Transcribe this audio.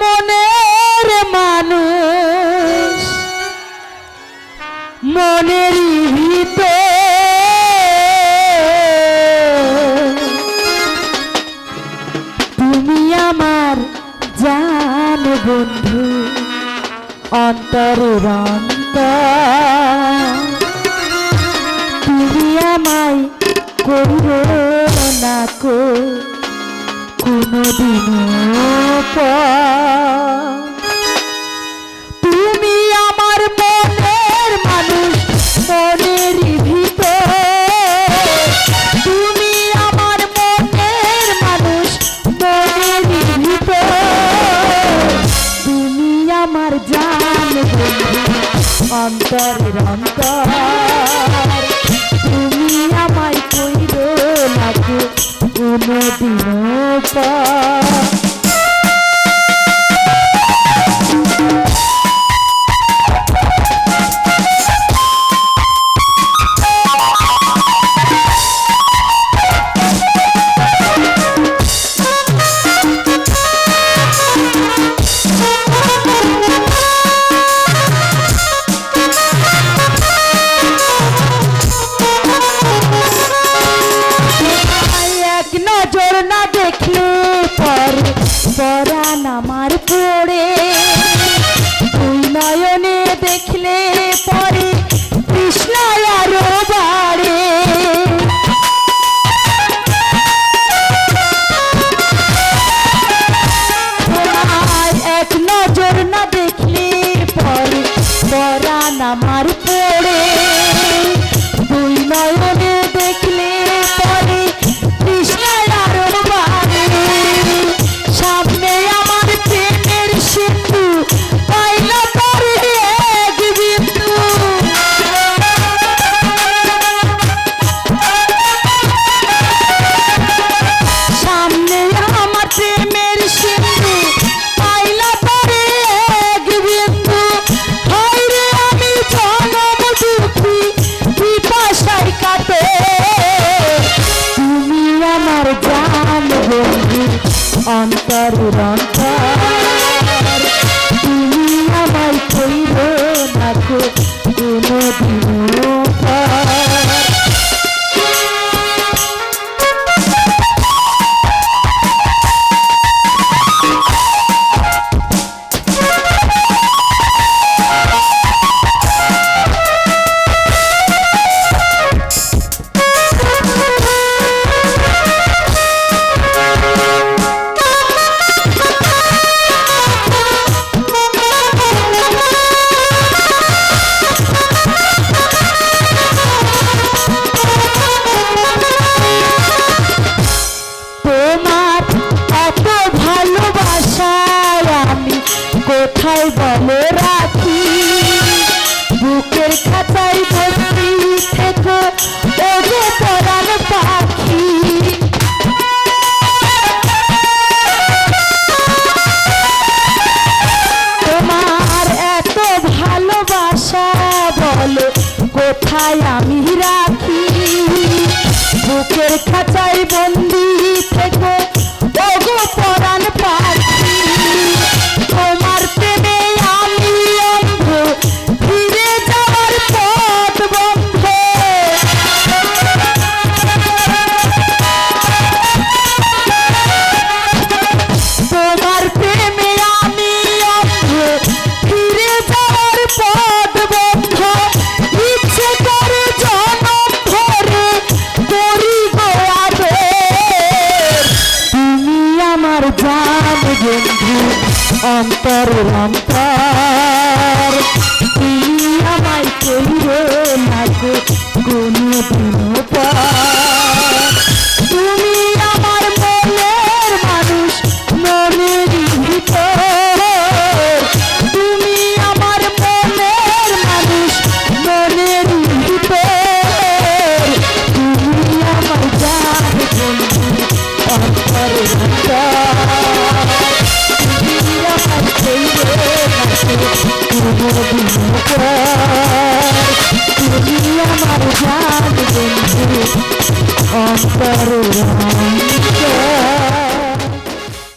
মনের মানুষ মনের ভিতর আমার জান বন্ধু অন্তরের অন্তর। তুমি আমায় করো না কো অন্তরের অন্তর তুমি আমায় কইর লাগু কোনদিনও পর। পরাণ আমার পড়ে অন্তরের অন্তর কোথায় বলো রা? বন্ধু অন্তর অন্তর।